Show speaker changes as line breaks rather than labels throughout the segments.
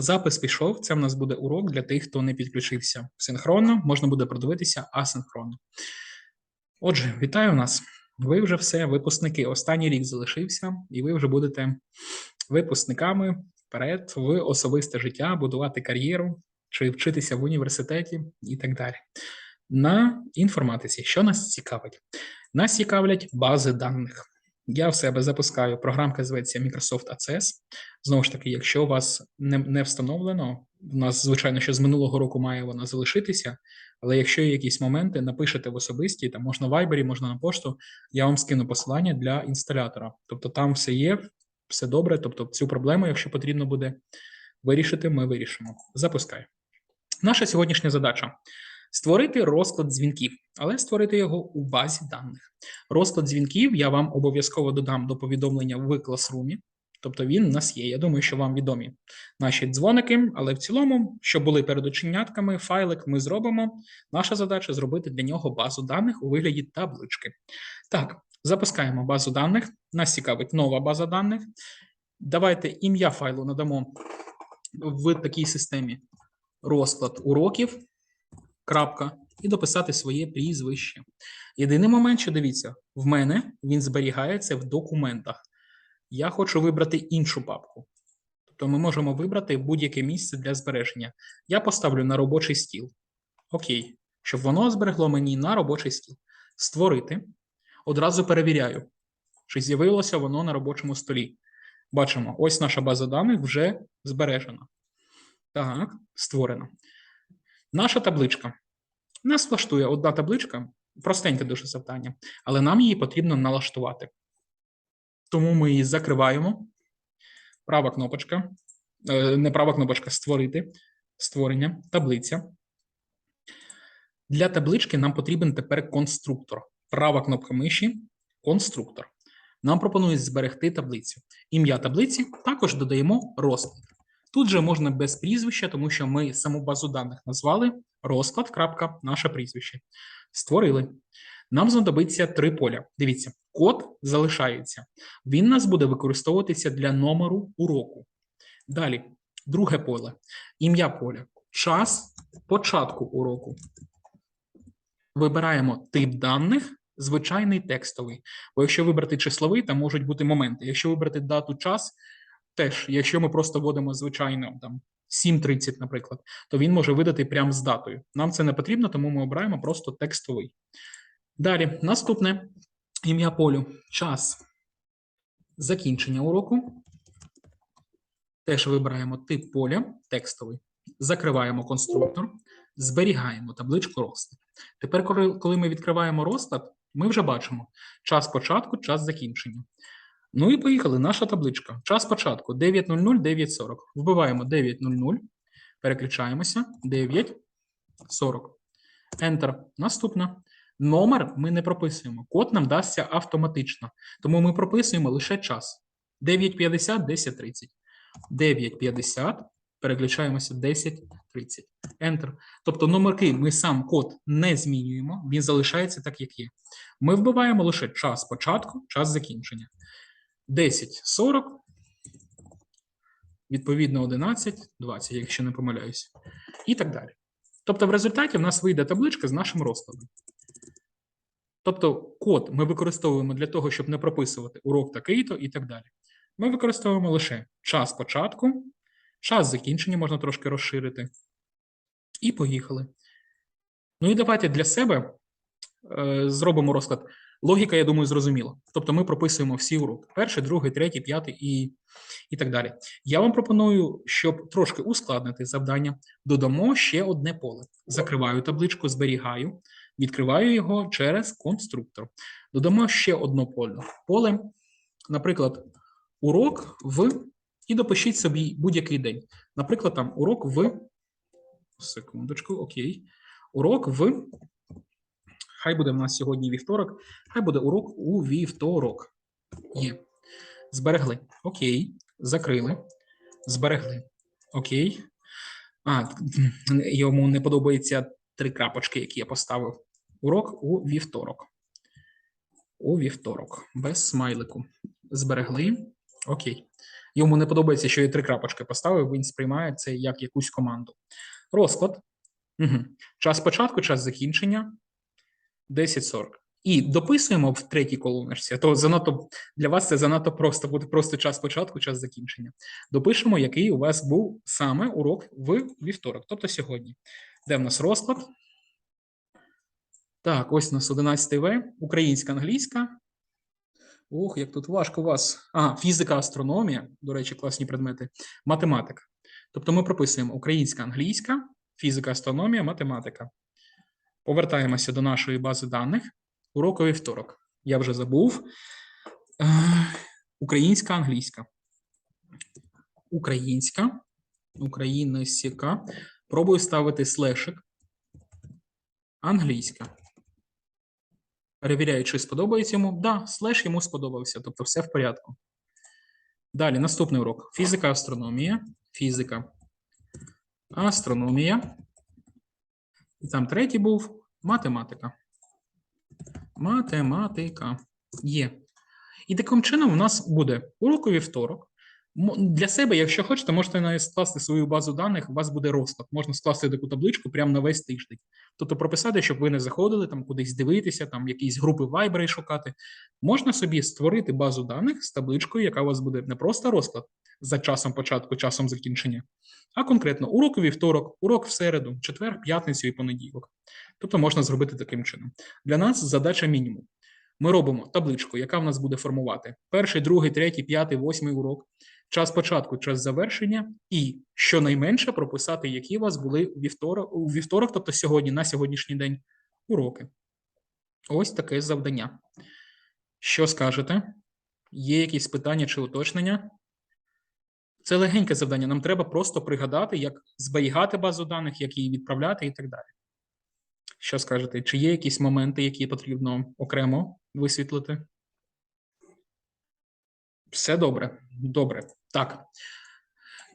Запис пішов. Це в нас буде урок для тих, хто не підключився синхронно. Можна буде продивитися асинхронно. Отже, вітаю нас. Ви вже все, випускники. Останній рік залишився, і ви вже будете випускниками вперед в особисте життя, будувати кар'єру чи вчитися в університеті і так далі. На інформатиці, що нас цікавить? Нас цікавлять бази даних. Я в себе запускаю програмка, зветься Microsoft Access. Знову ж таки, якщо у вас не, не встановлено, у нас, звичайно, що з минулого року має вона залишитися, але якщо є якісь моменти, напишете в особисті, там можна в Viber, можна на пошту, я вам скину посилання для інсталятора. Тобто там все є, все добре. Тобто, цю проблему, якщо потрібно буде вирішити, ми вирішимо. Запускаю. Наша сьогоднішня задача створити розклад дзвінків, але створити його у базі даних. Розклад дзвінків я вам обов'язково додам до повідомлення в класрумі. Тобто він у нас є. Я думаю, що вам відомі наші дзвоники, але в цілому, що були перед оченятками, файлик ми зробимо. Наша задача зробити для нього базу даних у вигляді таблички. Так, запускаємо базу даних. Нас цікавить нова база даних. Давайте ім'я файлу надамо в такій системі розклад уроків. Крапка, і дописати своє прізвище. Єдиний момент, що дивіться, в мене він зберігається в документах. Я хочу вибрати іншу папку. Тобто ми можемо вибрати будь-яке місце для збереження. Я поставлю на робочий стіл. Окей, щоб воно зберегло мені на робочий стіл. Створити. Одразу перевіряю, чи з'явилося воно на робочому столі. Бачимо, ось наша база даних вже збережена. Так, створено. Наша табличка. Нас влаштує одна табличка, простеньке дуже завдання, але нам її потрібно налаштувати. Тому ми її закриваємо. Права кнопочка, е, не права кнопочка створити, створення, таблиця. Для таблички нам потрібен тепер конструктор. Права кнопка миші, конструктор. Нам пропонують зберегти таблицю. Ім'я таблиці також додаємо розклад. Тут же можна без прізвища, тому що ми саму базу даних назвали розклад. наше прізвище. Створили. Нам знадобиться три поля. Дивіться, код залишається. Він нас буде використовуватися для номеру уроку. Далі, друге поле. Ім'я поля. Час початку уроку. Вибираємо тип даних, звичайний текстовий. Бо якщо вибрати числовий, там можуть бути моменти. Якщо вибрати дату час, теж, якщо ми просто вводимо звичайно там 7.30, наприклад, то він може видати прямо з датою. Нам це не потрібно, тому ми обираємо просто текстовий. Далі, наступне ім'я полю. Час закінчення уроку. Теж вибираємо тип поля, текстовий. Закриваємо конструктор, зберігаємо табличку розклад. Тепер, коли ми відкриваємо розклад, ми вже бачимо час початку, час закінчення. Ну і поїхали. Наша табличка. Час початку 9.00, 9.40. Вбиваємо 9.00, переключаємося 9.40. Enter. Наступна. Номер ми не прописуємо. Код нам дасться автоматично. Тому ми прописуємо лише час. 9.50, 10.30. 9.50, переключаємося 10.30. Enter. Тобто номерки ми сам код не змінюємо, він залишається так, як є. Ми вбиваємо лише час початку, час закінчення. 10.40, відповідно 11.20, якщо не помиляюся. І так далі. Тобто, в результаті в нас вийде табличка з нашим розкладом. Тобто, код ми використовуємо для того, щоб не прописувати урок такий-то і так далі. Ми використовуємо лише час початку, час закінчення можна трошки розширити. І поїхали. Ну і давайте для себе е, зробимо розклад. Логіка, я думаю, зрозуміла. Тобто ми прописуємо всі уроки: перший, другий, третій, п'ятий і і так далі. Я вам пропоную, щоб трошки ускладнити завдання, додамо ще одне поле. Закриваю табличку, зберігаю, відкриваю його через конструктор. Додамо ще одне поле. Поле, наприклад, урок в. І допишіть собі будь-який день. Наприклад, там урок в. Секундочку, окей. Урок в Хай буде в нас сьогодні вівторок, хай буде урок у вівторок. Є. Зберегли. Окей. Закрили. Зберегли. Окей. А, йому не подобаються три крапочки, які я поставив. Урок у вівторок. У вівторок. Без смайлику. Зберегли. Окей. Йому не подобається, що я три крапочки поставив, він сприймає це як якусь команду. Розклад. Угу. Час початку, час закінчення 10.40. І дописуємо в третій колоночці, то занадто для вас це занадто просто, буде просто час початку, час закінчення. Допишемо, який у вас був саме урок в вівторок, тобто сьогодні. Де в нас розклад? Так, ось у нас 11 В, українська, англійська. Ох, як тут важко у вас. А, фізика, астрономія, до речі, класні предмети, математика. Тобто ми прописуємо українська, англійська, фізика, астрономія, математика. Повертаємося до нашої бази даних. Урок у вівторок. Я вже забув. Українська, англійська. Українська, українська. Пробую ставити слешик. Англійська. Перевіряю, чи сподобається йому. Да, слеш йому сподобався, тобто все в порядку. Далі, наступний урок. Фізика, астрономія. Фізика. Астрономія. І там третій був математика. Математика. Є. І таким чином у нас буде урок у вівторок. Для себе, якщо хочете, можете скласти свою базу даних, у вас буде розклад. Можна скласти таку табличку прямо на весь тиждень. Тобто прописати, щоб ви не заходили там кудись дивитися, там якісь групи Viber шукати. Можна собі створити базу даних з табличкою, яка у вас буде не просто розклад за часом початку, часом закінчення, а конкретно урок у вівторок, урок в середу, четвер, п'ятницю і понеділок. Тобто можна зробити таким чином. Для нас задача мінімум. Ми робимо табличку, яка в нас буде формувати перший, другий, третій, п'ятий, восьмий урок, час початку, час завершення, і щонайменше прописати, які у вас були у вівторок, у вівторок, тобто сьогодні, на сьогоднішній день, уроки. Ось таке завдання. Що скажете? Є якісь питання чи уточнення? Це легеньке завдання. Нам треба просто пригадати, як зберігати базу даних, як її відправляти і так далі. Що скажете? Чи є якісь моменти, які потрібно окремо висвітлити? Все добре. Добре. Так.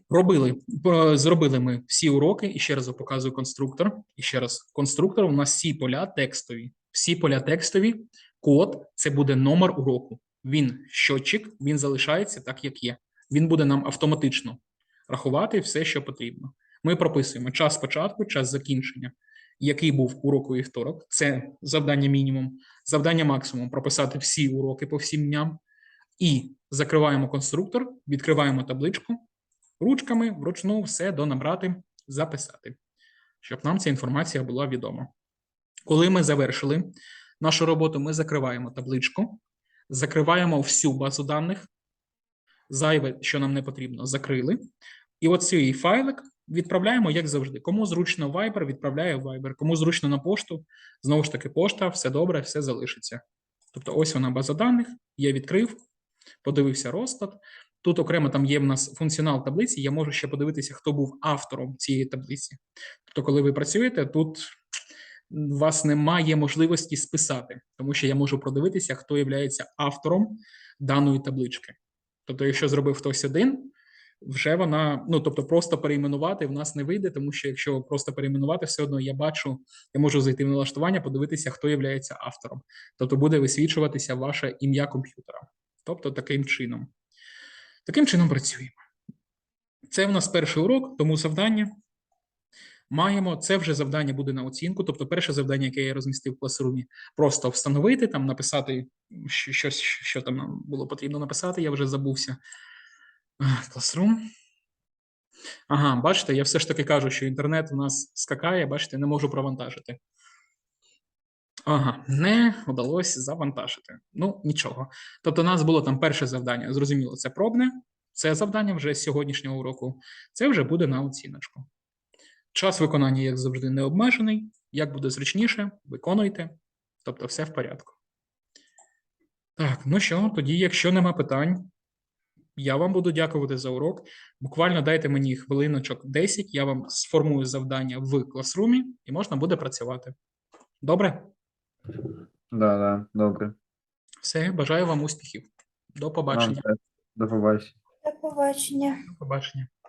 Робили, е, зробили ми всі уроки, і ще раз показую конструктор. І ще раз, конструктор у нас всі поля текстові. Всі поля текстові, код це буде номер уроку. Він щотчик, він залишається так, як є. Він буде нам автоматично рахувати все, що потрібно. Ми прописуємо час початку, час закінчення, який був урок у вівторок. Це завдання мінімум. Завдання максимум прописати всі уроки по всім дням. І закриваємо конструктор, відкриваємо табличку, ручками вручну все донабрати, записати, щоб нам ця інформація була відома. Коли ми завершили нашу роботу, ми закриваємо табличку, закриваємо всю базу даних, зайве, що нам не потрібно, закрили. І оцей файлик відправляємо, як завжди. Кому зручно Viber, відправляє Viber. Кому зручно на пошту, знову ж таки, пошта, все добре, все залишиться. Тобто, ось вона база даних, я відкрив, подивився розклад. Тут окремо там є в нас функціонал таблиці. Я можу ще подивитися, хто був автором цієї таблиці. Тобто, коли ви працюєте, тут у вас немає можливості списати, тому що я можу продивитися, хто є автором даної таблички. Тобто, якщо зробив хтось один, вже вона, ну тобто, просто перейменувати в нас не вийде, тому що якщо просто перейменувати, все одно я бачу, я можу зайти в налаштування, подивитися, хто є автором. Тобто буде висвічуватися ваше ім'я комп'ютера. Тобто, таким чином. Таким чином працюємо. Це в нас перший урок, тому завдання. Маємо це вже завдання буде на оцінку. Тобто, перше завдання, яке я розмістив в класрумі, просто встановити там, написати щось, що там було потрібно написати. Я вже забувся. Класрум. Ага, бачите, я все ж таки кажу, що інтернет у нас скакає, бачите, не можу провантажити. Ага, не вдалося завантажити. Ну, нічого. Тобто, у нас було там перше завдання. Зрозуміло, це пробне. Це завдання вже з сьогоднішнього уроку. Це вже буде на оціночку. Час виконання, як завжди, не обмежений. Як буде зручніше, виконуйте. Тобто, все в порядку. Так, ну що, тоді, якщо нема питань, я вам буду дякувати за урок. Буквально дайте мені хвилиночок 10, я вам сформую завдання в класрумі, і можна буде працювати. Добре?
Да, да, добре.
Все, бажаю вам успіхів. До побачення.
Нам теж. До побачення.
До побачення.
До побачення.